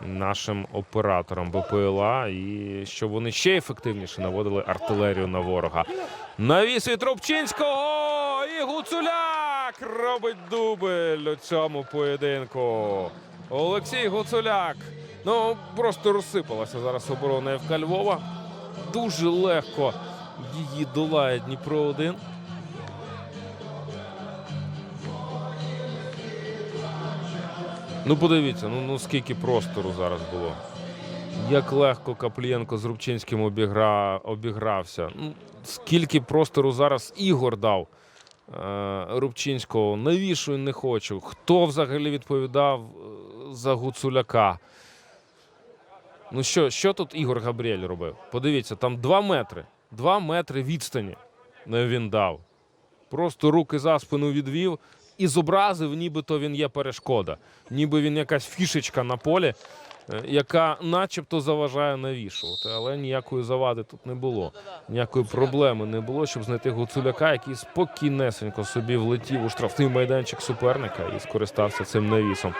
нашим операторам БПЛА і щоб вони ще ефективніше наводили артилерію на ворога. Навіс від Рубчинського і Гуцуляк робить дубль у цьому поєдинку. Олексій Гуцуляк. Ну просто розсипалася зараз оборона ФК Львова. Дуже легко її долає Дніпро 1. Ну, подивіться, ну, ну скільки простору зараз було. Як легко Каплієнко з Рубчинським обігра... обігрався. Ну, скільки простору зараз Ігор дав е... Рубчинського. Навіщо він не хоче? Хто взагалі відповідав е, за Гуцуляка? Ну що, що тут Ігор Габріель робив? Подивіться, там два метри. Два метри відстані не він дав. Просто руки за спину відвів і зобразив, нібито він є перешкода. Ніби він якась фішечка на полі, е, яка начебто заважає навішувати. Але ніякої завади тут не було. Ніякої проблеми не було, щоб знайти Гуцуляка, який спокійнесенько собі влетів у штрафний майданчик суперника і скористався цим навісом.